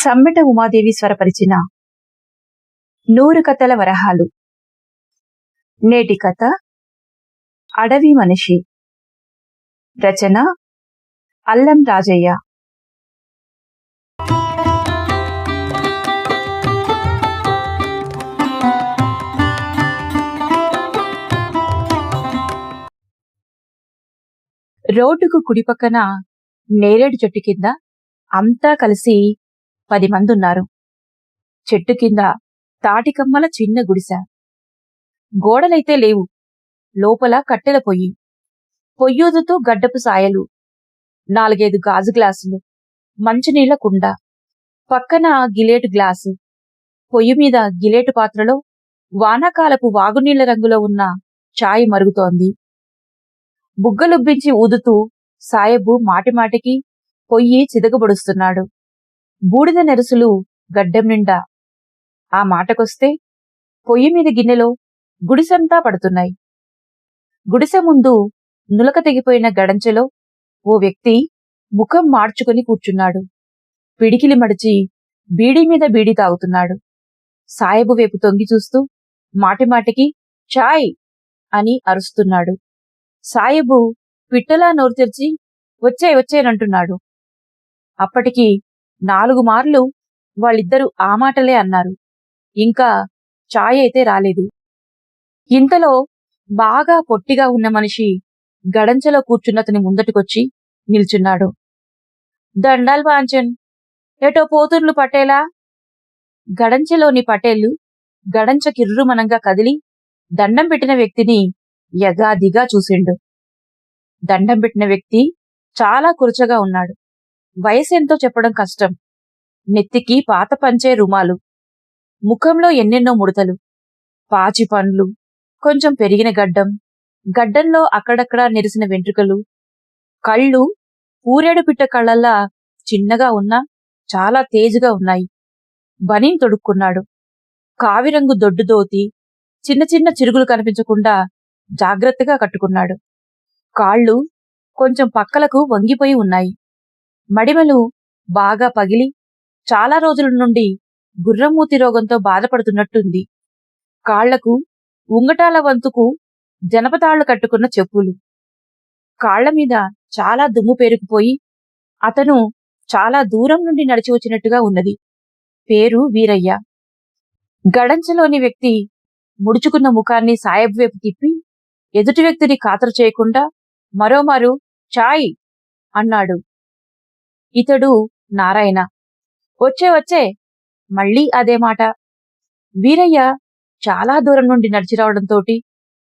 సమ్మెట ఉమాదేవి స్వరపరిచిన నూరు కథల వరహాలు. నేటి కథ అడవి మనిషి. రచన అల్లం రాజయ్య. రోడ్డుకు కుడిపక్కన నేరేడు చెట్టు కింద అంతా కలిసి పది మంది ఉన్నారు చెట్టు కింద తాటికమ్మల చిన్న గుడిసె. గోడలైతే లేవు. లోపల కట్టెల పొయ్యి. పొయ్యూదుతో గడ్డపు సాయలు. నాలుగైదు గాజు గ్లాసులు. మంచినీళ్ళ కుండ. పక్కన గిలేటు గ్లాసు. పొయ్యి మీద గిలేటు పాత్రలో వానాకాలపు వాగునీళ్ళ రంగులో ఉన్న చాయ్ మరుగుతోంది. బుగ్గలుబ్బించి ఊదుతూ సాయబు మాటిమాటికి పొయ్యి చిదగబడుస్తున్నాడు. బూడిద నెరుసులు గడ్డం నిండా. ఆ మాటకొస్తే పొయ్యి మీద గిన్నెలో గుడిసంతా పడుతున్నాయి. గుడిసె ముందు నులక తెగిపోయిన గడంచెలో ఓ వ్యక్తి ముఖం మార్చుకుని కూర్చున్నాడు. పిడికిలి మడిచి బీడీ మీద బీడీ తాగుతున్నాడు. సాయబు వైపు తొంగి చూస్తూ మాటిమాటికి చాయ్ అని అరుస్తున్నాడు. సాయబు పిట్టలా నోరు తెరిచి వచ్చే వచ్చేనంటున్నాడు అప్పటికి నాలుగు మార్లు వాళ్ళిద్దరూ ఆ మాటలే అన్నారు. ఇంకా చాయ్ అయితే రాలేదు. ఇంతలో బాగా పొట్టిగా ఉన్న మనిషి గడంచెలో కూర్చున్నతని ముందటికొచ్చి నిల్చున్నాడు. దండాల్ వాంచన్ ఎటో పోతుర్లు పటేలా? గడంచెలోని పటేళ్ళు గడంచ కిర్రుమనంగా కదిలి దండం పెట్టిన వ్యక్తిని యగాదిగా చూసిండు. దండం పెట్టిన వ్యక్తి చాలా కురుచగా ఉన్నాడు. వయసెంతో చెప్పడం కష్టం. నెత్తికి పాత పంచే రుమాలు. ముఖంలో ఎన్నెన్నో ముడతలు. పాచి పండ్లు. కొంచెం పెరిగిన గడ్డం. గడ్డంలో అక్కడక్కడా నెరిసిన వెంట్రుకలు. కళ్ళు పూరేడు పిట్ట కళ్ళల్లా చిన్నగా ఉన్నా చాలా తేజుగా ఉన్నాయి. బనీన్ తొడుక్కున్నాడు. కావిరంగు దొడ్డు దోతి చిన్న చిన్న చిరుగులు కనిపించకుండా జాగ్రత్తగా కట్టుకున్నాడు. కాళ్ళు కొంచెం పక్కలకు వంగిపోయి ఉన్నాయి. మడిమలు బాగా పగిలి చాలా రోజుల నుండి గుర్రమూతి రోగంతో బాధపడుతున్నట్టుంది. కాళ్ళకు ఉంగటాల వంతుకు జనపతాళ్ళు కట్టుకున్న చెప్పులు. కాళ్ళ మీద చాలా దుమ్ము పేరుకుపోయి అతను చాలా దూరం నుండి నడిచి వచ్చినట్టుగా ఉన్నది. పేరు వీరయ్య. గడంచలోని వ్యక్తి ముడుచుకున్న ముఖాన్ని సాయబ్ వైపు తిప్పి ఎదుటి వ్యక్తిని ఖాతరు చేయకుండా మరోమారు చాయ్ అన్నాడు. ఇతడు నారాయణ. వచ్చే వచ్చే మళ్ళీ అదే మాట. వీరయ్య చాలా దూరం నుండి నడిచి రావడంతోటి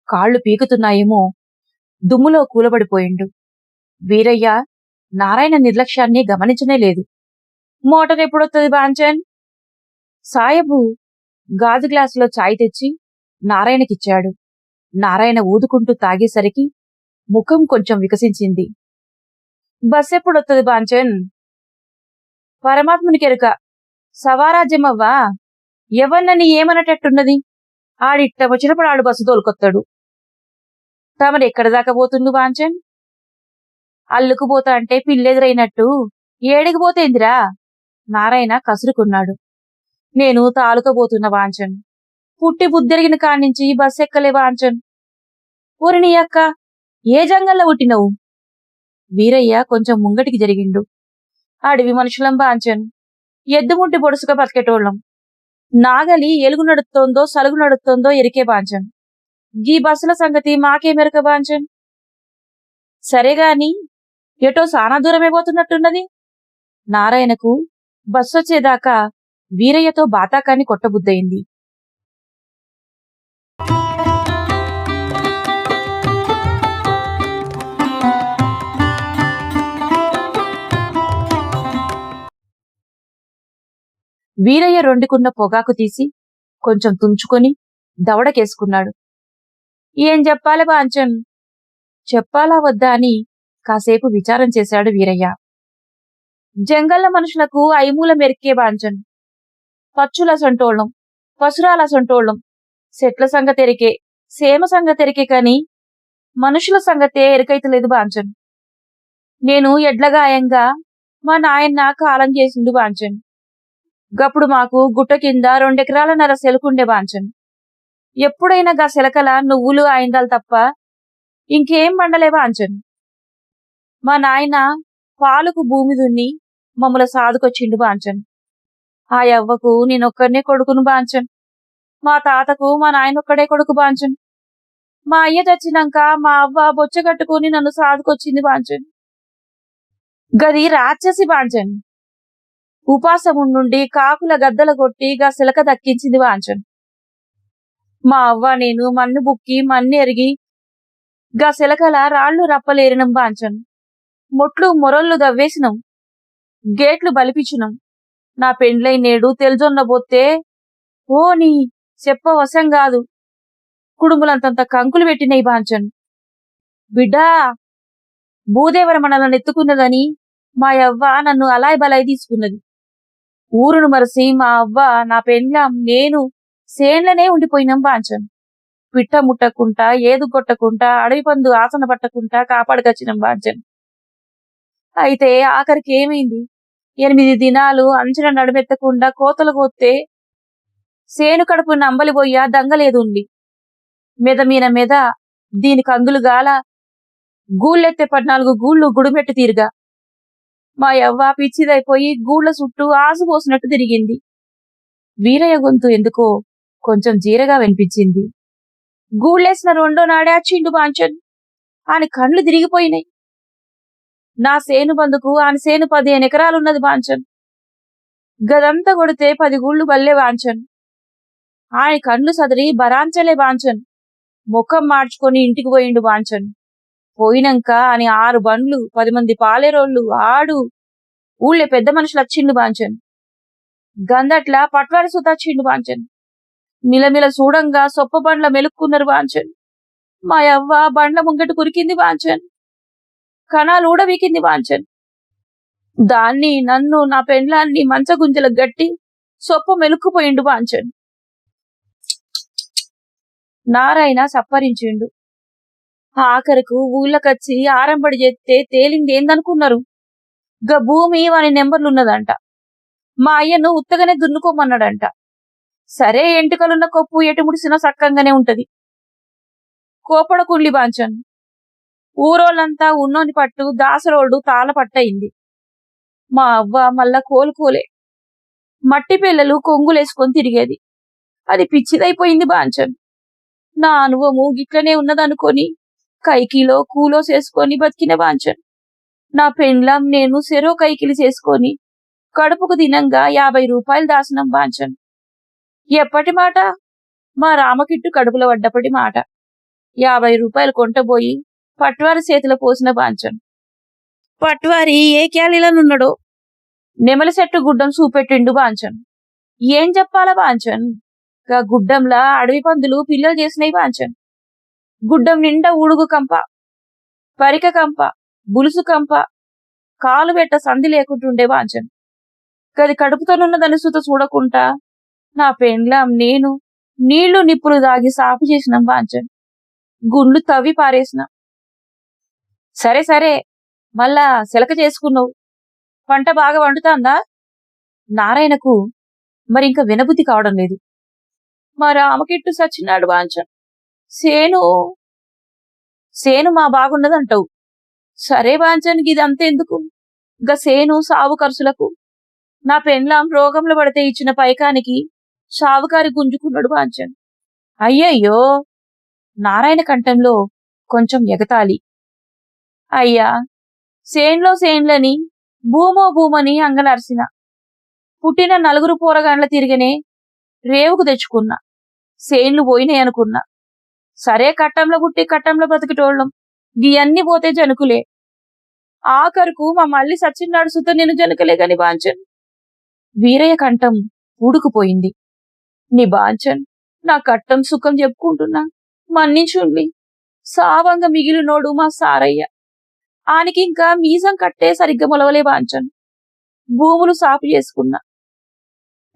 కాళ్ళు పీకుతున్నాయేమో దుమ్ములో కూలబడిపోయిండు. వీరయ్య నారాయణ నిర్లక్ష్యాన్ని గమనించనే లేదు. మోటార్ ఎప్పుడొస్తుంది బాంచన్ సాయబు గాజు గ్లాసులో చాయ్ తెచ్చి నారాయణకిచ్చాడు. నారాయణ ఊదుకుంటూ తాగేసరికి ముఖం కొంచెం వికసించింది. బస్ ఎప్పుడొస్తుంది బాంచన్? పరమాత్మునికి ఎరుక. సవారాజ్యమవ్వా? ఎవన్నని ఏమనటట్టున్నది? ఆడిట్ట వచ్చినప్పుడు ఆడు బస్సు తోలుకొత్తాడు. తమరు ఎక్కడ దాకా పోతుండు బాంచన్? అల్లుకు పోతా అంటే పిల్లెదురైనట్టు ఏడికి పోతేందిరా? నారాయణ కసురుకున్నాడు. నేను తాలుకపోతున్న వాంచన్ పుట్టి బుద్ధిరిగిన కానించి బస్సు ఎక్కలే వాంచన్ ఊరి నీ అక్క ఏ జంగల్లో పుట్టినవు? వీరయ్య కొంచెం ముంగటికి జరిగిండు. అడవి మనుషులం బాంచన్ ఎద్దుముంటి పొడుసుక బతికేటోళ్ళం. నాగలి ఎలుగు నడుస్తోందో సలుగు నడుస్తోందో ఎరికే బాంచన్ గీ బస్సుల సంగతి మాకే మెరక బాంచన్ సరేగాని ఎటో సానా దూరమే పోతున్నట్టున్నది? నారాయణకు బస్సొచ్చేదాకా వీరయ్యతో బాతాకాన్ని కొట్టబుద్దయింది వీరయ్య రొండుకున్న పొగాకు తీసి కొంచెం తుంచుకొని దవడకేసుకున్నాడు. ఏం చెప్పాలి బాంచన్? చెప్పాలా వద్దా అని కాసేపు విచారం చేశాడు వీరయ్య. జంగల్ల మనుషులకు ఐమూల మెరికే బాంచన్. పచ్చుల సంటోళ్ళం పసురాల సంటోళ్ళం సెట్ల సంగతెరికే సేమ సంగతెరికే కాని మనుషుల సంగతే ఎరికైతలేదు బాంచన్. నేను ఎడ్లగాయంగా మా నాయన్న కాలం చేసిండు బాంచన్. గప్పుడు మాకు గుట్ట కింద రెండెకరాల నర సెలకుండే బాంచన్ ఎప్పుడైనా గా సెలకల నువ్వులు ఆయిందాలు తప్ప ఇంకేం పండలే బాంచన్ మా నాయన పాలకు భూమి దున్ని మమ్మల సాదుకొచ్చిండు బాంచన్ ఆ యవ్వకు నేనొక్కడనే కొడుకును బాంచన్ మా తాతకు మా నాయన ఒక్కడే కొడుకు బాంచను మా అయ్య చచ్చినాక మా అవ్వ బొచ్చగట్టుకుని నన్ను సాదుకొచ్చింది బాంచన్ గది రాక్షసి బాంచన్ ఉపాసం నుండి కాకుల గద్దల కొట్టి గా సిలక దక్కించింది వాంచన్ మా అవ్వ నేను మన్ను బుక్కి మన్ను ఎరిగి గా సిలకల రాళ్ళు రప్పలేరినం బాంచను మొట్లు మొరళ్ళు దవ్వేసినం గేట్లు బలిపించినం నా పెండ్లై నేడు తెల్జొన్న ఓ నీ చెప్ప వశం కాదు కుడుములంతంత కంకులు పెట్టినాయి బాంచన్ బిడ్డా భూదేవర మనలను ఎత్తుకున్నదని మా యవ్వ నన్ను అలాయ్ బలాయ్ తీసుకున్నది. ఊరును మరసి మా అవ్వ నా పెండ్లాం నేను సేన్లనే ఉండిపోయినాం బాంచన్ పిట్ట ముట్టకుంటా ఏదు కొట్టకుంటా అడవి పందు ఆసన పట్టకుంటా కాపాడుకొచ్చినాం బాంచన్ అయితే ఆఖరికి ఏమైంది ఎనిమిది దినాలు అంచన నడుమెత్తకుండా కోతలు కోస్తే సేను కడుపు నంబలిపోయా దంగలేదుండి. మెద మీన మెద దీని కందులు గాల గూళ్ళెత్తే పద్నాలుగు గూళ్ళు గుడిమెట్టు తీరుగా మా యవ్వ పిచ్చిదైపోయి గూళ్ళ చుట్టూ ఆసుపోసినట్టు తిరిగింది. వీరయ్య గొంతు ఎందుకో కొంచెం జీరగా వినిపించింది. గూళ్ళేసిన రెండో నాడే అచ్చిండు బాంచన్ ఆని కండ్లు తిరిగిపోయినాయి. నా సేను బందుకు ఆని సేను పదిహేను ఎకరాలున్నది బాంచన్ గదంతా కొడితే పది గూళ్ళు బల్లే బాంచన్ ఆయన కళ్ళు సదరి బరాంచలే బాంచన్ ముఖం మార్చుకొని ఇంటికి పోయిండు బాంచన్ పోయినాక అని ఆరు బండ్లు పది మంది పాలేరోళ్ళు ఆడు ఊళ్ళే పెద్ద మనుషులు వచ్చిండు బాంచన్. గందట్ల పట్వారి సుత వచ్చిండు బాంచన్. మిలమిల చూడంగా సొప్ప బండ్ల మెలుక్కున్నారు బాంచన్. మా యవ్వ బండ్ల ముంగట కురికింది బాంచన్. కణాలు ఊడవీకింది బాంచన్. దాన్ని నన్ను నా పెండ్లాన్ని మంచగుంజలకు గట్టి సొప్ప మెలుక్కుపోయిండు బాంచన్. నారాయణ సప్పరించిండు. ఆఖరకు ఊళ్ళకచ్చి ఆరంబడి చేస్తే తేలింది ఏందనుకున్నారు? గా భూమి వాని నెంబర్లున్నదంట. మా అయ్యను ఉత్తగానే దున్నుకోమన్నాడంట. సరే ఎంటుకలున్న కొప్పు ఎటు ముడిసినా సక్కంగానే ఉంటది. కోపడకుండి బాంచన్. ఊరోళ్ళంతా ఉన్నోని పట్టు దాసరోడు తాళ పట్టయింది. మా అవ్వ మళ్ళా కోలుకోలే. మట్టి పిల్లలు కొంగులేసుకొని తిరిగేది. అది పిచ్చిదైపోయింది బాంచన్. నా అనుభవము గిట్లనే ఉన్నదనుకొని కైకిలో కూలో చేసుకొని బతికిన వాంచన్ నా పెండ్లాం నేను సెరో కైకిలి చేసుకొని కడుపుకు దినంగా యాభై రూపాయలు దాసనం వాంచన్ ఎప్పటి మాట? మా రామకిట్టు కడుపులో పడ్డప్పటి మాట. యాభై రూపాయలు కొంటబోయి పట్వారి చేతిలో పోసిన బాంచన్ పట్వారి ఏ క్యాలీలనున్నాడో? నెమల చెట్టు గుడ్డం చూపెట్టిండు బాంచన్ ఏం చెప్పాలా బాంచన్గా గుడ్డంలా అడవి పందులు పిల్లలు చేసినవి బాంచన్ గుడ్డం నిండా ఉడుగు కంప పరిక కంప బులుసు కంప కాలు పెట్ట సంధి లేకుంటుండే వాంచన్ కది కడుపుతోనున్న దలుసుతో చూడకుండా నా పెండ్లాం నేను నీళ్ళు నిప్పులు దాగి సాపు చేసినాం వాంచన్ గుండ్లు తవ్వి పారేసిన. సరే సరే మళ్ళా సెలక చేసుకున్నావు. పంట బాగా వండుతాందా? నారాయణకు మరి ఇంకా వినబుద్ధి కావడం లేదు. మా రామకిట్టు సచ్చినాడు వాంచన్ సేను సేను మా బాగున్నదంటావు సరే వాంచన్ ఇది ఎందుకు? గా సేను సావు ఖర్చులకు. నా పెండ్లాం రోగంలో పడితే ఇచ్చిన పైకానికి సావుకారి గుంజుకున్నాడు వాంచన్. అయ్యయ్యో! నారాయణ కంఠంలో కొంచెం ఎగతాలి అయ్యా! సేన్లో సేన్లని భూమో భూమని అంగలర్సిన పుట్టిన నలుగురు పోరగాండ్ల తిరిగనే రేవుకు తెచ్చుకున్నా. సేన్లు పోయినాయి అనుకున్నా. సరే కట్టంలో పుట్టి కట్టంలో బతికిటోళ్ళం ఇవన్నీ పోతే జనుకులే. ఆఖరుకు మా మళ్ళీ సచిన్ నడుసుతో నేను జనుకలే గని బాంచన్. వీరయ్య కంఠం ఊడుకుపోయింది. నీ బాంచన్ నా కట్టం సుఖం చెప్పుకుంటున్నా. మన్నించుండి సావంగా మిగిలినోడు మా సారయ్య. ఆనికి ఇంకా మీసం కట్టే సరిగ్గా మొలవలే బాంచన్. భూములు సాపు చేసుకున్నా.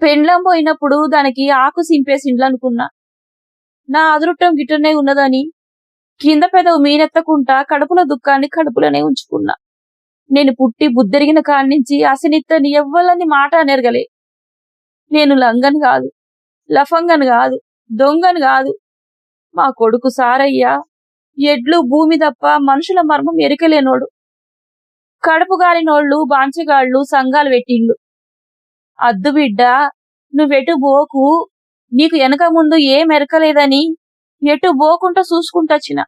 పెండ్లం పోయినప్పుడు దానికి ఆకు సింపేసిండ్లనుకున్నా. నా అదృష్టం గిట్టనే ఉన్నదని. కింద పెదవు మీనెత్తకుంటా కడుపుల దుఃఖాన్ని కడుపులోనే ఉంచుకున్నా. నేను పుట్టి బుద్ధెరిగిన కాడి నుంచి అసనిత్తని ఎవ్వలని మాట నెరగలే. నేను లంగన్ కాదు లఫంగన్ కాదు దొంగన్ కాదు. మా కొడుకు సారయ్య ఎడ్లు భూమి తప్ప మనుషుల మర్మం ఎరికలేనోడు. కడుపు గాలినోళ్ళు బాంచగాళ్ళు సంఘాలు పెట్టిండ్లు అద్దు బిడ్డ నువ్వెటు బోకు? నీకు వెనక ముందు ఏం ఎరకలేదని ఎటు బోకుంటా చూసుకుంటొచ్చిన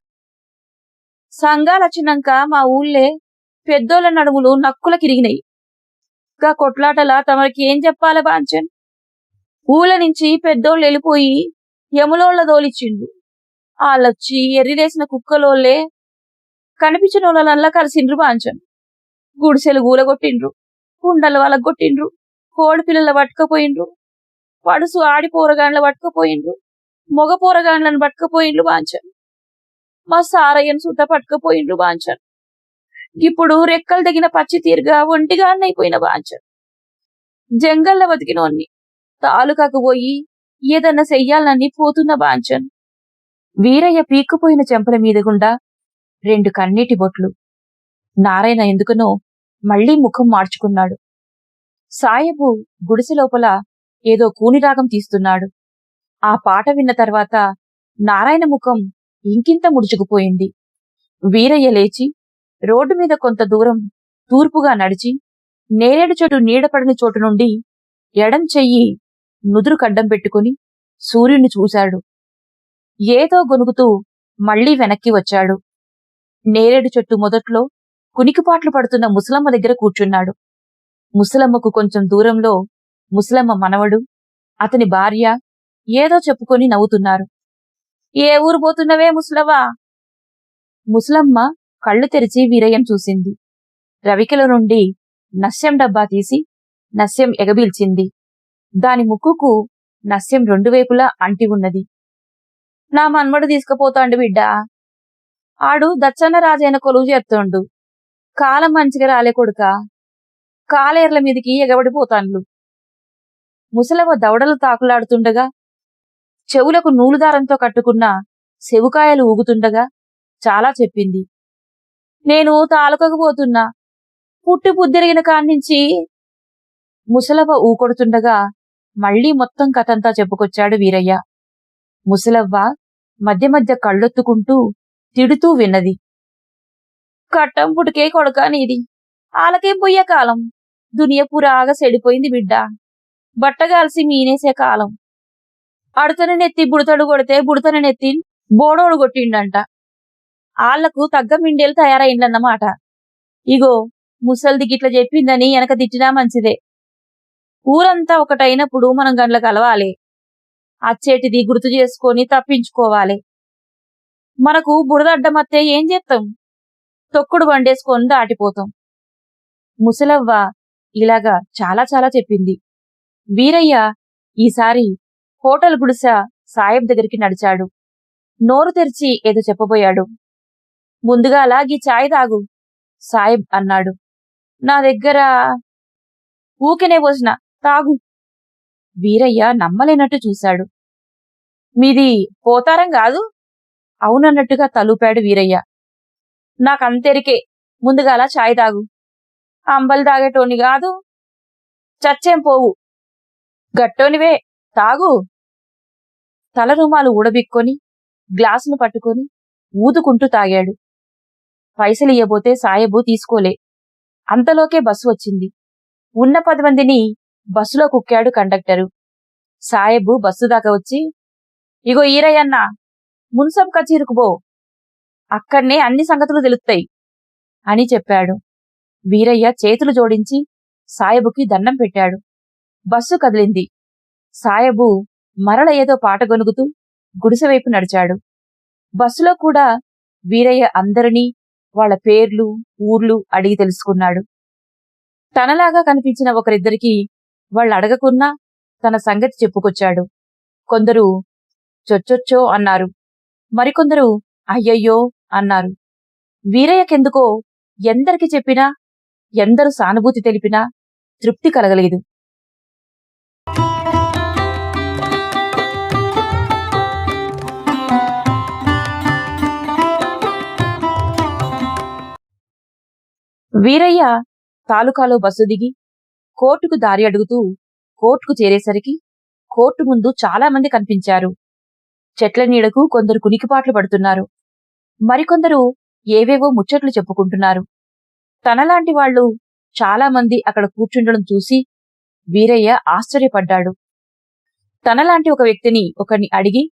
సంఘాలొచ్చినాక మా ఊళ్ళే పెద్దోళ్ళ నడుములు నక్కుల కిరిగినాయి. గా కొట్లాటల తమరికి ఏం చెప్పాలి బాంచన్? ఊళ్ళ నుంచి పెద్దోళ్ళు వెళ్ళిపోయి యములోళ్ళ దోలిచ్చిండు వాళ్ళొచ్చి ఎర్రిదేసిన కుక్కలోళ్ళే కనిపించిన వాళ్ళనల్లా కలిసిండ్రు బాంచన్. గుడిసెలు గూలగొట్టిండ్రు కుండలు వలగొట్టిండ్రు కోడి పిల్లలు పట్టుకపోయిండ్రు. పడుసు ఆడి పోరగాండ్ల పట్టుకుపోయిండు మొగ పోరగాండ్లను పట్టుకుపోయిండు బాంచన్ మా సారయ్యను సుట్ట పట్టుకపోయిండ్రు బాంచన్ ఇప్పుడు రెక్కలు తగిన పచ్చి తీరుగా ఒంటిగా అన్నైపోయిన బాంచన్ జంగల్ల బతికినోన్ని తాలూకాకు పోయి ఏదన్నా చెయ్యాలని పోతున్న బాంచన్ వీరయ్య పీక్కుపోయిన చెంపల మీద గుండా రెండు కన్నీటి బొట్లు. నారాయణ ఎందుకనో మళ్ళీ ముఖం మార్చుకున్నాడు. సాయబు గుడిసె లోపల ఏదో కూనిరాగం తీస్తున్నాడు. ఆ పాట విన్న తర్వాత నారాయణ ముఖం ఇంకింత ముడుచుకుపోయింది. వీరయ్య లేచి రోడ్డు మీద కొంత దూరం తూర్పుగా నడిచి నేరేడు చెట్టు నీడపడని చోటు నుండి ఎడం చెయ్యి నుదురు కడ్డం పెట్టుకుని సూర్యుని చూశాడు. ఏదో గొనుగుతూ మళ్ళీ వెనక్కి వచ్చాడు. నేరేడు చెట్టు మొదట్లో కునికిపాట్లు పడుతున్న ముసలమ్మ దగ్గర కూర్చున్నాడు. ముసలమ్మకు కొంచెం దూరంలో ముసలమ్మ మనవడు అతని భార్య ఏదో చెప్పుకొని నవ్వుతున్నారు. ఏ ఊరు పోతున్నవే ముసలవా? ముసలమ్మ కళ్ళు తెరిచి వీరయ్యం చూసింది. రవికెల నుండి నస్యం డబ్బా తీసి నస్యం ఎగబీల్చింది. దాని ముక్కుకు నస్యం రెండు వైపులా అంటి ఉన్నది. నా మన్మడు తీసుకుపోతాండు బిడ్డా. ఆడు దచ్చన్న రాజైన కొలువు చేస్తోండు కాలం మంచిగా రాలే కొడుక. కాలేర్ల మీదికి ఎగబడిపోతాండ్లు. ముసలవ దవడలు తాకులాడుతుండగా చెవులకు నూలుదారంతో కట్టుకున్న సెవుకాయలు ఊగుతుండగా చాలా చెప్పింది. నేను తాలకకపోతున్నా. పుట్టి పుద్దిరిగిన కాన్నించి ముసలవ్వ ఊకొడుతుండగా మళ్ళీ మొత్తం కథంతా చెప్పుకొచ్చాడు వీరయ్య. ముసలవ్వ మధ్య మధ్య కళ్ళొత్తుకుంటూ తిడుతూ విన్నది. కట్టం పుటికే కొడుకా నీది. ఆలకే పోయే కాలం? దునియ పురాగా సెడిపోయింది బిడ్డ. బట్టగాల్సి మీనేసే కాలం. అడతను నెత్తి బుడతడు కొడితే బుడతను నెత్తి బోడోడు కొట్టిండంట. ఆళ్ళకు తగ్గ మిండేలు తయారైందన్నమాట. ఇగో ముసల్ది గిట్ల చెప్పిందని వెనక తిట్టినా మంచిదే. ఊరంతా ఒకటైనప్పుడు మనం గండ్ల కలవాలి. అచ్చేటిది గుర్తు చేసుకొని తప్పించుకోవాలి. మనకు బురదడ్డమత్తే ఏం చేస్తాం తొక్కుడు వండేసుకొని దాటిపోతాం. ముసలవ్వ ఇలాగా చాలా చాలా చెప్పింది. వీరయ్య ఈసారి హోటల్ గుడిస సాయబ్ దగ్గరికి నడిచాడు. నోరు తెరిచి ఏదో చెప్పబోయాడు. ముందుగా అలాగే చాయ్ తాగు సాయబ్ అన్నాడు. నా దగ్గర ఊకెనే పోసిన తాగు. వీరయ్య నమ్మలేనట్టు చూశాడు. మీది పోతారం కాదు? అవునన్నట్టుగా తలూపాడు వీరయ్య. నాకంతెరికే ముందుగా అలా చాయ్ తాగు. అంబలు తాగేటోని కాదు చచ్చేం పోవు. గట్టోనివే తాగు. తలరుమాలు ఊడబిక్కొని గ్లాసును పట్టుకొని ఊదుకుంటూ తాగాడు. పైసలియ్యబోతే సాయబు తీసుకోలే. అంతలోకే బస్సు వచ్చింది. ఉన్న పది మందిని బస్సులో కుక్కాడు కండక్టరు. సాయబు బస్సు దాకా వచ్చి ఇగో ఈరయ్యన్న మున్సబ్ కచీరుకుబో అక్కడనే అన్ని సంగతులు తెలుస్తాయి అని చెప్పాడు. వీరయ్య చేతులు జోడించి సాయబుకి దండం పెట్టాడు. బస్సు కదిలింది. సాయబు మరల ఏదో పాట గొనుగుతూ గుడిసెవైపు నడిచాడు. బస్సులో కూడా వీరయ్య అందరినీ వాళ్ళ పేర్లు ఊర్లు అడిగి తెలుసుకున్నాడు. తనలాగా కనిపించిన ఒకరిద్దరికి వాళ్ళు అడగకున్నా తన సంగతి చెప్పుకొచ్చాడు. కొందరు చొచ్చొచ్చో అన్నారు. మరికొందరు అయ్యయ్యో అన్నారు. వీరయ్యకెందుకో ఎందరికి చెప్పినా ఎందరు సానుభూతి తెలిపినా తృప్తి కలగలేదు. వీరయ్య తాలూకాలో బస్సు దిగి కోర్టుకు దారి అడుగుతూ కోర్టుకు చేరేసరికి కోర్టు ముందు చాలా మంది కనిపించారు. చెట్ల నీడకు కొందరు కునికిపాట్లు పడుతున్నారు. మరికొందరు ఏవేవో ముచ్చట్లు చెప్పుకుంటున్నారు. తనలాంటి వాళ్ళు చాలా మంది అక్కడ కూర్చుండడం చూసి వీరయ్య ఆశ్చర్యపడ్డాడు. తనలాంటి ఒక వ్యక్తిని ఒకరిని అడిగి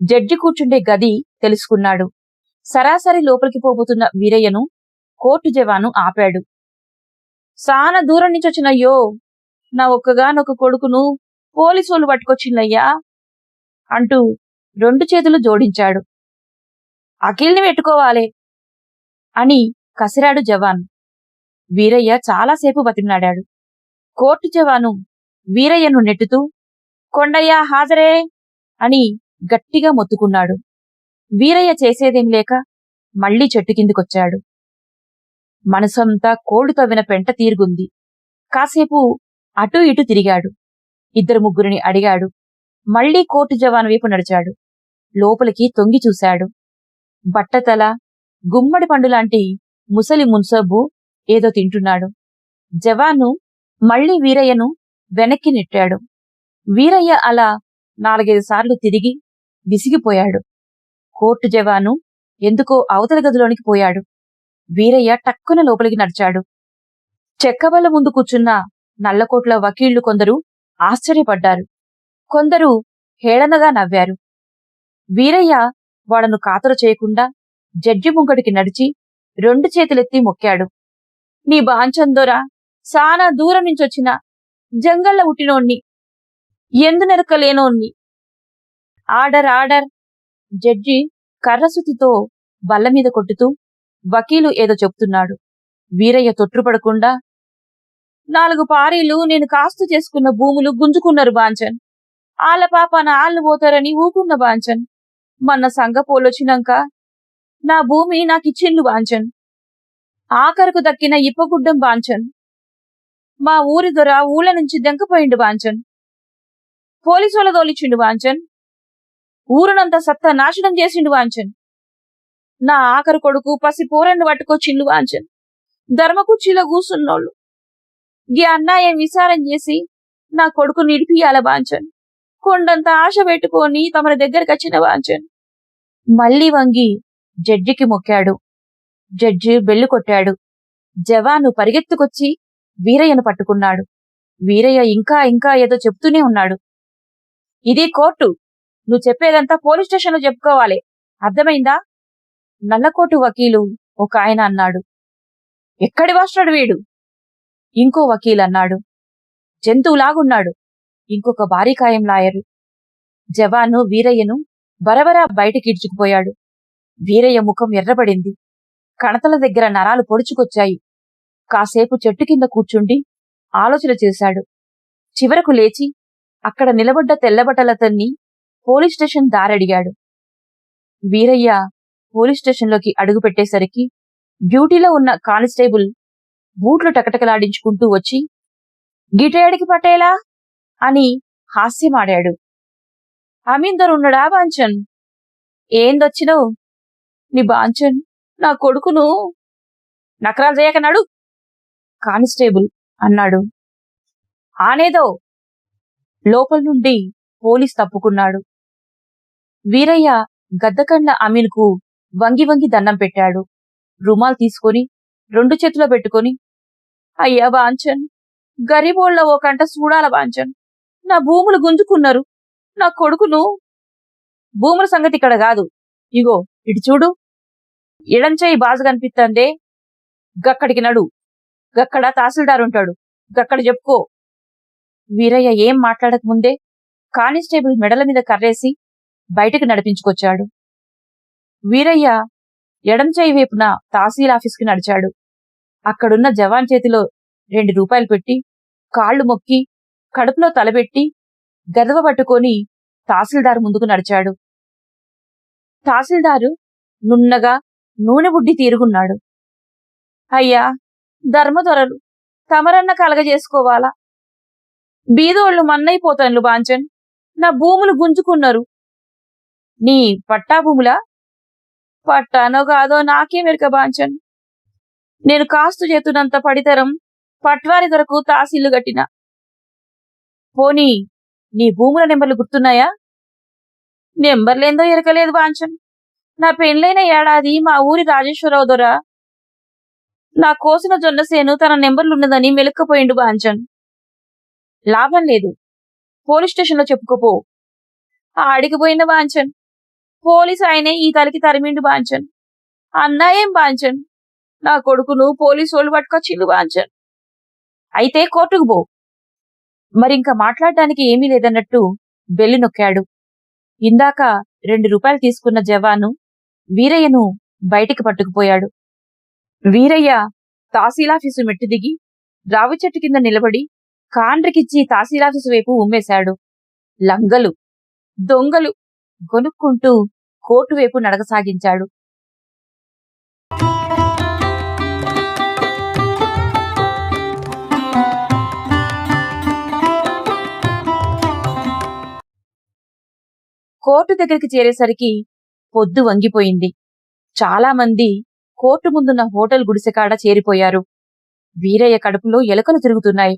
జడ్జి కూర్చుండే గది తెలుసుకున్నాడు. సరాసరి లోపలికి పోబోతున్న వీరయ్యను కోర్టు జవాను ఆపాడు. సాన దూరం నుంచి వచ్చినయ్యో నా ఒక్కగానొక్క కొడుకును పోలీసోళ్ళు పట్టుకొచ్చిందయ్యా అంటూ రెండు చేతులు జోడించాడు. అఖిల్ని పెట్టుకోవాలే అని కసిరాడు జవాన్. వీరయ్య చాలాసేపు బతిమలాడాడు. కోర్టు జవాను వీరయ్యను నెట్టుతూ కొండయ్య హాజరే అని గట్టిగా మొత్తుకున్నాడు. వీరయ్య చేసేదేం లేక మళ్ళీ చెట్టు కిందికొచ్చాడు. మనసంతా కోళ్ళు తవ్విన పెంట తీరుగుంది. కాసేపు అటూ ఇటూ తిరిగాడు. ఇద్దరు ముగ్గురిని అడిగాడు. మళ్ళీ కోర్టు జవాను వైపు నడిచాడు. లోపలికి తొంగి చూశాడు. బట్టతల గుమ్మడి పండులాంటి ముసలి మున్సబ్బు ఏదో తింటున్నాడు. జవాను మళ్ళీ వీరయ్యను వెనక్కి నెట్టాడు. వీరయ్య అలా నాలుగైదు సార్లు తిరిగి విసిగిపోయాడు. కోర్టు జవాను ఎందుకో అవతల గదిలోనికి పోయాడు. వీరయ్య టక్కున లోపలికి నడిచాడు. చెక్కబల్ల ముందు కూర్చున్న నల్లకోట్ల వకీళ్ళు కొందరు ఆశ్చర్యపడ్డారు. కొందరు హేళనగా నవ్వారు. వీరయ్య వాడను ఖాతరు చేయకుండా జడ్జి ముంగడికి నడిచి రెండు చేతులెత్తి మొక్కాడు. నీ బాంచందోరా సానా దూరం నుంచి వచ్చిన జంగళ్ళ ఉట్టినోణ్ణి ఎందు నెరకలేనోణ్ణి ఆర్డర్ ఆర్డర్. జడ్జి కర్రసుతితో బల్ల మీద కొట్టుతూ వకీలు ఏదో చెప్తున్నాడు. వీరయ్య తొట్టుపడకుండా నాలుగు పారీలు నేను కాస్తు చేసుకున్న భూములు గుంజుకున్నారు బాంచన్. ఆళ్ళ పాపన ఆళ్ళు పోతారని ఊకున్న బాంచన్. మొన్న సంగ పోలొచ్చినాక నా భూమి నాకిచ్చిండ్లు బాంచన్. ఆఖరకు దక్కిన ఇప్పగుడ్డం బాంచన్. మా ఊరి దొర ఊళ్ళ నుంచి దెంకపోయిండు బాంచన్. పోలీసుల తోలిచ్చిండు బాంచన్. ఊరునంతా సత్తా నాశనం చేసిండు వాంచన్ నా ఆఖరి కొడుకు పసి పోరన్ని పట్టుకొచ్చిండు వాంచన్ ధర్మకుర్చీలో కూసున్నోళ్ళు. ఈ అన్నాయం విచారం చేసి నా కొడుకు నిడిపియాల వాంచన్ కొండంత ఆశ పెట్టుకొని తమరి దగ్గరికి వచ్చిన వాంచన్ మళ్ళీ వంగి జడ్జికి మొక్కాడు. జడ్జి బెల్లు కొట్టాడు. జవాను పరిగెత్తుకొచ్చి వీరయ్యను పట్టుకున్నాడు. వీరయ్య ఇంకా ఇంకా ఏదో చెప్తూనే ఉన్నాడు. ఇది కోర్టు. నువ్వు చెప్పేదంతా పోలీస్ స్టేషన్లో చెప్పుకోవాలి. అర్థమైందా? నల్లకోటు వకీలు ఒక ఆయన అన్నాడు. ఎక్కడి వాస్తాడు వీడు? ఇంకో వకీల్ అన్నాడు. జంతువులాగున్నాడు. ఇంకొక భారీకాయం లాయరు. జవాను వీరయ్యను బరబరా బయటికి ఇడ్చుకుపోయాడు వీరయ్య ముఖం ఎర్రబడింది. కణతల దగ్గర నరాలు పొడుచుకొచ్చాయి. కాసేపు చెట్టు కింద కూర్చుండి ఆలోచన చేశాడు. చివరకు లేచి అక్కడ నిలబడ్డ తెల్లబట్టలతన్ని పోలీస్ స్టేషన్ దారడిగాడు. వీరయ్య పోలీస్ స్టేషన్లోకి అడుగుపెట్టేసరికి డ్యూటీలో ఉన్న కానిస్టేబుల్ బూట్లు టకటకలాడించుకుంటూ వచ్చి గిటేడికి పట్టేలా? అని హాస్యమాడాడు. అమీందర్ ఉన్నడా బాంచన్? ఏందొచ్చినవు? నీ బాంచన్ నా కొడుకును? నకరాలు చేయకనాడు కానిస్టేబుల్ అన్నాడు. ఆనేదో లోపల నుండి పోలీస్ తప్పుకున్నాడు. వీరయ్య గద్దకండ అమీన్కు వంగి వంగి దండం పెట్టాడు. రుమాల్ తీసుకొని రెండు చేతిలో పెట్టుకొని అయ్యా బాంచన్ గరీబోళ్ళ ఓ కంట చూడాల బాంచన్ నా భూములు గుంజుకున్నారు నా కొడుకును భూముల సంగతి ఇక్కడ కాదు. ఇగో ఇటు చూడు. ఎడంచేయి బాజు కనిపిస్తందే గక్కడికి నడు. గక్కడ తహసీల్దార్ ఉంటాడు. గక్కడ చెప్పుకో. వీరయ్య ఏం మాట్లాడక ముందే కానిస్టేబుల్ మెడల మీద కర్రేసి బయటకు నడిపించుకొచ్చాడు. వీరయ్య ఎడం చేయి వైపున తహసీల్ ఆఫీస్కి నడిచాడు. అక్కడున్న జవాన్ చేతిలో రెండు రూపాయలు పెట్టి కాళ్ళు మొక్కి కడుపులో తలబెట్టి గదవ పట్టుకొని తహసీల్దార్ ముందుకు నడిచాడు. తహసీల్దారు నున్నగా నూనె బుడ్డి తీరుగున్నాడు. అయ్యా ధర్మదొరలు తమరన్న కలగజేసుకోవాలా? బీదోళ్ళు మన్నైపోతాన్లు బాంచన్ నా భూములు గుంజుకున్నారు. నీ పట్టా భూములా? పట్టానో కాదో నాకేమెరిక బాంచన్. నేను కాస్తు చేతునంత పడితరం పట్వారి దొరకు తాసిల్లు గట్టిన. పోనీ నీ భూముల నెంబర్లు గుర్తున్నాయా? నెంబర్లేందో ఎరకలేదు బాంచన్. నా పెళ్ళైన ఏడాది మా ఊరి రాజేశ్వరరావు దొర నా కోసిన జొన్నసేను తన నెంబర్లున్నదని మెలుక్కపోయిండు బాంచన్ లాభం లేదు. పోలీస్ స్టేషన్లో చెప్పుకోపో. ఆడికి పోయిన బాంచన్ పోలీస్ ఆయనే ఈ తలకి తరిమిండు బాంచన్ అన్నా ఏం బాంచన్ నా కొడుకును పోలీసు వాళ్ళు పట్టుకొచ్చిండు బాంచన్ అయితే కోర్టుకు పో. మరింక మాట్లాడటానికి ఏమీ లేదన్నట్టు బెల్లి నొక్కాడు. ఇందాక రెండు రూపాయలు తీసుకున్న జవాను వీరయ్యను బయటికి పట్టుకుపోయాడు. వీరయ్య తహసీలాఫీసు మెట్టు దిగి రావి చెట్టు కింద నిలబడి కాండ్రికిచ్చి తహసీలాఫీసు వైపు ఉమ్మేశాడు. లంగలు దొంగలు గొనుక్కుంటూ కోర్టు వైపు నడకసాగించాడు. కోర్టు దగ్గరికి చేరేసరికి పొద్దు వంగిపోయింది. చాలా మంది కోర్టు ముందున్న హోటల్ గుడిసెకాడ చేరిపోయారు. వీరయ్య కడుపులో ఎలుకలు తిరుగుతున్నాయి.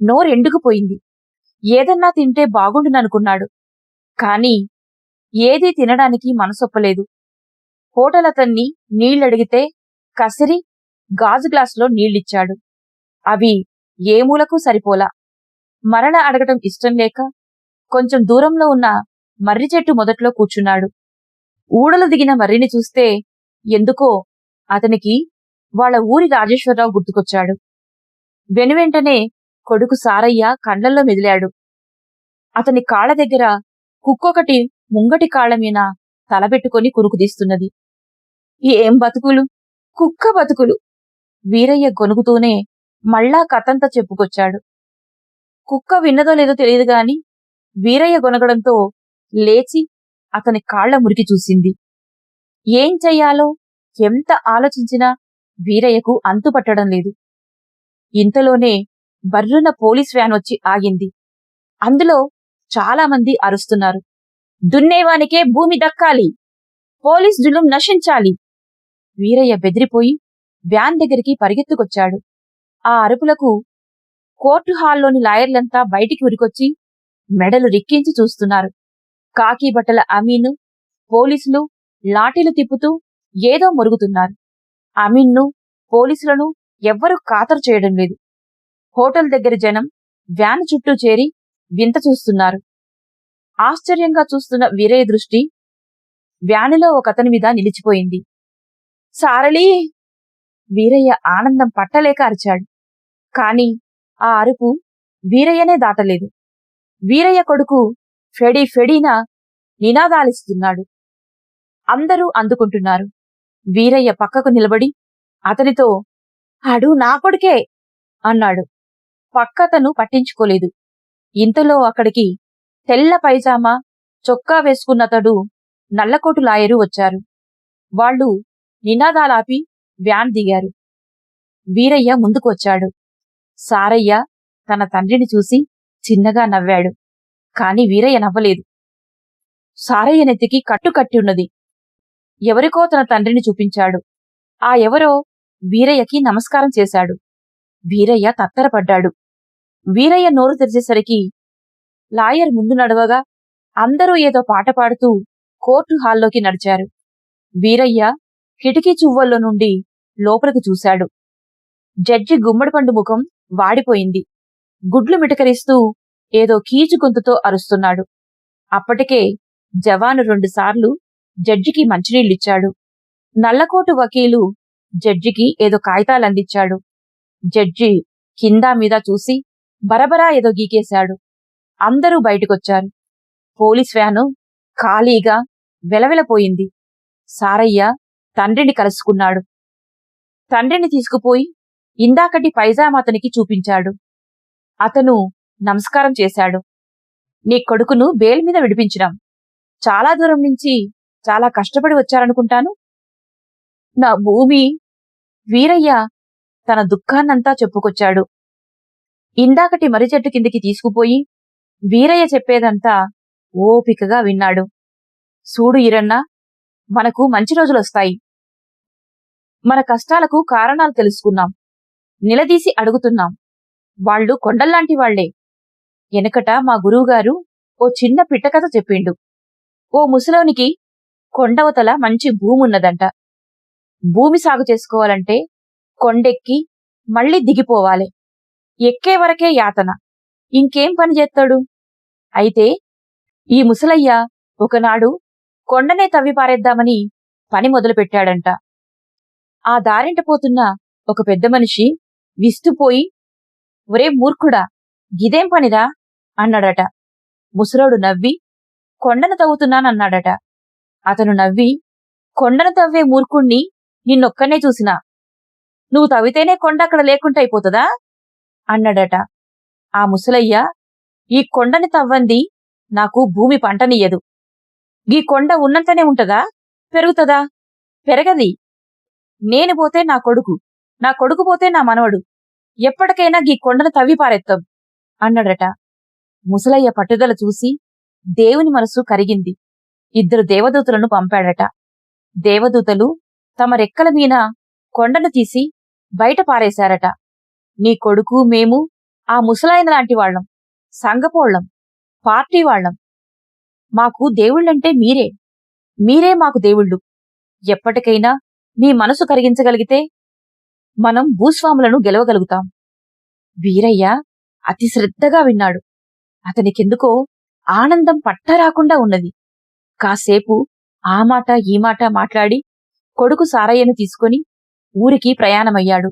నోరెండుకుపోయింది ఏదన్నా తింటే బాగుండుననుకున్నాడు. కాని ఏదీ తినడానికి మనసొప్పలేదు. హోటల్ అతన్ని నీళ్ళడిగితే కసిరి గాజు గ్లాసులో నీళ్ళిచ్చాడు. అవి ఏ మూలకు సరిపోలా? మరణ అడగటం ఇష్టం లేక కొంచెం దూరంలో ఉన్న మర్రి చెట్టు మొదట్లో కూర్చున్నాడు. ఊడలు దిగిన మర్రిని చూస్తే ఎందుకో అతనికి వాళ్ళ ఊరి రాజేశ్వరరావు గుర్తుకొచ్చాడు. వెనువెంటనే కొడుకు సారయ్య కండ్లల్లో మెదిలాడు. అతని కాళ్ళ దగ్గర కుక్కొకటి ముంగటి కాళ్ళ మీద తలబెట్టుకొని కురుకుదీస్తున్నది ఏం బతుకులు? కుక్క బతుకులు! వీరయ్య గొనుగుతూనే మళ్ళా కథంతా చెప్పుకొచ్చాడు. కుక్క విన్నదో లేదో తెలియదు గాని వీరయ్య గొనగడంతో లేచి అతని కాళ్ళ మురికి చూసింది. ఏం చెయ్యాలో? ఎంత ఆలోచించినా వీరయ్యకు అంతుపట్టడం లేదు. ఇంతలోనే బర్రున పోలీస్ వ్యాన్ వచ్చి ఆగింది. అందులో చాలా మంది అరుస్తున్నారు. దున్నేవానికే భూమి దక్కాలి. పోలీస్ జులుం నశించాలి. వీరయ్య బెదిరిపోయి వ్యాన్ దగ్గరికి పరిగెత్తుకొచ్చాడు. ఆ అరుపులకు కోర్టు హాల్లోని లాయర్లంతా బయటికి ఉరికొచ్చి మెడలు రిక్కించి చూస్తున్నారు. కాకి బట్టల అమీను పోలీసులు లాఠీలు తిప్పుతూ ఏదో మురుగుతున్నారు. అమీన్ను పోలీసులను ఎవ్వరూ ఖాతరు చేయడం లేదు. హోటల్ దగ్గర జనం వ్యాన్ చుట్టూ చేరి వింత చూస్తున్నారు. ఆశ్చర్యంగా చూస్తున్న వీరయ్య దృష్టి వ్యానులో ఒకతని మీద నిలిచిపోయింది. సారళీ వీరయ్య ఆనందం పట్టలేక అరిచాడు. కాని ఆ అరుపు వీరయ్యనే దాటలేదు. వీరయ్య కొడుకు ఫెడీ ఫెడీన నినాదాలిస్తున్నాడు. అందరూ అందుకుంటున్నారు. వీరయ్య పక్కకు నిలబడి అతనితో ఆడు నా కొడుకే అన్నాడు. పక్కతను పట్టించుకోలేదు. ఇంతలో అక్కడికి తెల్ల పైజామా చొక్కా వేసుకున్నతడు నల్లకోటు లాయరు వచ్చారు. వాళ్ళు నినాదాలాపి వ్యాన్ దిగారు. వీరయ్య ముందుకు వచ్చాడు. సారయ్య తన తండ్రిని చూసి చిన్నగా నవ్వాడు. కాని వీరయ్య నవ్వలేదు. సారయ్య నెత్తికి కట్టు కట్టి ఉన్నది. ఎవరికో తన తండ్రిని చూపించాడు. ఆ ఎవరో వీరయ్యకి నమస్కారం చేశాడు. వీరయ్య తత్తరపడ్డాడు. వీరయ్య నోరు తెరిచేసరికి లాయర్ ముందు నడవగా అందరూ ఏదో పాట పాడుతూ కోర్టు హాల్లోకి నడిచారు. వీరయ్య కిటికీ చువ్వల్లో నుండి లోపలికి చూశాడు. జడ్జి గుమ్మడిపండు ముఖం వాడిపోయింది. గుడ్లు మిటకరిస్తూ ఏదో కీచు గొంతుతో అరుస్తున్నాడు. అప్పటికే జవాను రెండుసార్లు జడ్జికి మంచినీళ్ళిచ్చాడు. నల్లకోటు వకీలు జడ్జికి ఏదో కాగితాలందిచ్చాడు. జడ్జి కింద మీద చూసి బరబరా ఏదో గీకేశాడు. అందరూ బయటకొచ్చారు. పోలీస్ వ్యాను ఖాళీగా వెలవెలపోయింది. సారయ్య తండ్రిని కలుసుకున్నాడు. తండ్రిని తీసుకుపోయి ఇందాకటి పైజామా అతనికి చూపించాడు. అతను నమస్కారం చేశాడు. నీ కొడుకును బేల్ మీద విడిపించినాం. చాలా దూరం నుంచి చాలా కష్టపడి వచ్చారనుకుంటాను. నా భూమి వీరయ్య తన దుఃఖాన్నంతా చెప్పుకొచ్చాడు. ఇందాకటి మర్రి చెట్టు కిందికి తీసుకుపోయి వీరయ్య చెప్పేదంతా ఓపికగా విన్నాడు. సూడు ఈరన్న మనకు మంచి రోజులొస్తాయి. మన కష్టాలకు కారణాలు తెలుసుకున్నాం. నిలదీసి అడుగుతున్నాం. వాళ్ళు కొండల్లాంటి వాళ్ళే వెనకట మా గురువుగారు ఓ చిన్న పిట్టకథ చెప్పిండు. ఓ ముసలోనికి కొండవతల మంచి భూమి ఉన్నదంట భూమి సాగు చేసుకోవాలంటే కొండెక్కి మళ్ళీ దిగిపోవాలి. ఎక్కే వరకే యాతన. ఇంకేం పని చేస్తాడు అయితే ఈ ముసలయ్య ఒకనాడు కొండనే తవ్వి పారేద్దామని పని మొదలుపెట్టాడంట. ఆ దారింట పోతున్న ఒక పెద్ద మనిషి విస్తుపోయి ఒరే మూర్ఖుడా గిదేం పనిరా? అన్నాడట. ముసలోడు నవ్వి కొండను తవ్వుతున్నానన్నాడట. అతను నవ్వి కొండను తవ్వే మూర్ఖుణ్ణి నిన్నొక్కనే చూసినా. నువ్వు తవ్వితేనే కొండ అక్కడ లేకుండా అయిపోతుందా? అన్నాడట. ఆ ముసలయ్య ఈ కొండని తవ్వంది నాకు భూమి పంటనియ్యదు. ఈ కొండ ఉన్నంతనే ఉంటదా? పెరుగుతదా? పెరగది. నేను పోతే నా కొడుకు నా కొడుకు పోతే నా మనవడు. ఎప్పటికైనా గీ కొండను తవ్వి పారెత్తాం అన్నాడట. ముసలయ్య పట్టుదల చూసి దేవుని మనసు కరిగింది. ఇద్దరు దేవదూతలను పంపాడట. దేవదూతలు తమ రెక్కల మీన కొండను తీసి బయట పారేశారట. నీ కొడుకు మేము ఆ ముసలాయన లాంటి వాళ్ళం. సంగపోళ్ళం పార్టీ వాళ్ళం. మాకు దేవుళ్ళంటే మీరే. మీరే మాకు దేవుళ్ళు. ఎప్పటికైనా మీ మనసు కరిగించగలిగితే మనం భూస్వాములను గెలవగలుగుతాం. వీరయ్య అతి శ్రద్ధగా విన్నాడు. అతనికెందుకో ఆనందం పట్టరాకుండా ఉన్నది. కాసేపు ఆ మాట ఈ మాట మాట్లాడి కొడుకు సారయ్యను తీసుకొని ఊరికి ప్రయాణమయ్యాడు.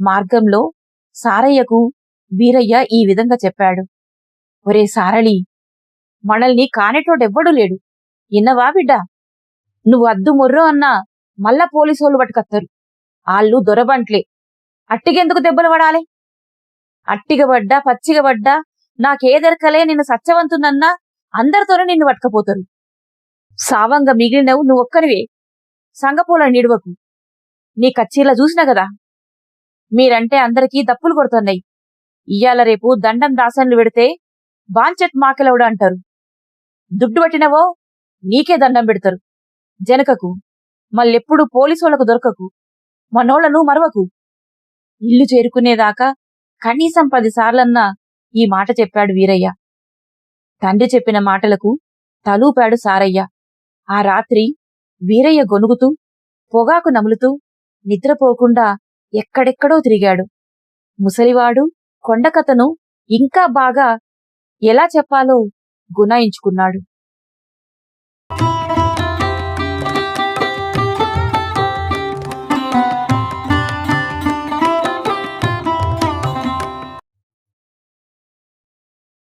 మార్గంలో సారయ్యకు వీరయ్య ఈ విధంగా చెప్పాడు. ఒరే సారళి మనల్ని కానేటోడెవ్వడూ లేడు. ఇన్నవా బిడ్డా? నువ్వు అద్దు మొర్రో అన్నా మళ్ళా పోలీసోళ్ళు పట్టుకత్తరు ఆళ్ళు దొరబంట్లే. అట్టిగెందుకు దెబ్బలు పడాలి? అట్టిగబడ్డా పచ్చిగబడ్డా నాకేదెరకలే నిన్ను సత్యవంతునన్నా అందరితోనే నిన్ను పట్టుకపోతారు. సావంగా మిగిలినవు నువ్వొక్కనివే. సంగపూల నిడవకు. నీ కచ్చీలా చూసినా కదా? మీరంటే అందరికీ దప్పులు కొడుతున్నాయి. ఇయ్యాల రేపు దండం దాసన్లు పెడితే బాంచెట్ మాకెలవుడు అంటారు. దుడ్డు పట్టినవో నీకే దండం పెడతారు. జనకకు మళ్ళెప్పుడు పోలీసోళ్ళకు దొరకకు మనోళ్ళను మరవకు. ఇల్లు చేరుకునేదాకా కనీసం పదిసార్లన్నా ఈ మాట చెప్పాడు వీరయ్య. తండ్రి చెప్పిన మాటలకు తలూపాడు సారయ్య. ఆ రాత్రి వీరయ్య గొనుగుతూ పొగాకు నములుతూ నిద్రపోకుండా ఎక్కడెక్కడో తిరిగాడు. ముసలివాడు కొండకథను ఇంకా బాగా ఎలా చెప్పాలో గునాయించుకున్నాడు